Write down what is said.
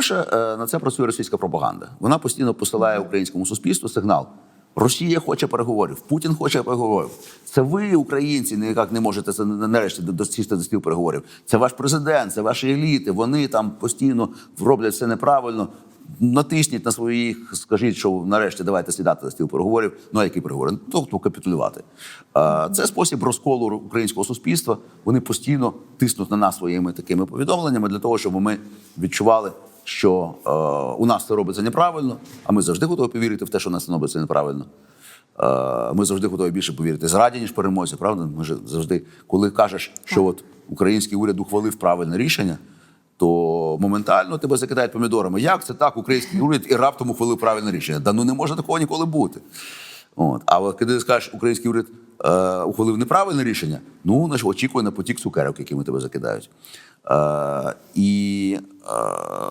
Перше, е, на це працює російська пропаганда. Вона постійно посилає українському суспільству сигнал. Росія хоче переговорів, Путін хоче переговорів. Це ви, українці, ніяк не можете це нарешті до- досісти до стіл переговорів. Це ваш президент, це ваші еліти. Вони там постійно роблять все неправильно. Натисніть на своїх, скажіть, що нарешті давайте сідати за стіл переговорів. Ну а які переговори? Тобто капітулювати. Е, Це спосіб розколу українського суспільства. Вони постійно тиснуть на нас своїми такими повідомленнями для того, щоб ми відчували, що е, у нас це робиться неправильно, а ми завжди готові повірити в те, що у нас це робиться неправильно. Е, Ми завжди готові більше повірити зраді, ніж перемозі. Правда? Ми ж завжди, коли кажеш, що от український уряд ухвалив правильне рішення, то моментально тебе закидають помідорами. Як це так? Український уряд і раптом ухвалив правильне рішення. Да ну не може такого ніколи бути. От. А от коли ти скажеш, український уряд е, ухвалив неправильне рішення, ну значить, очікує на потік цукерок, якими тебе закидають. Е, і е.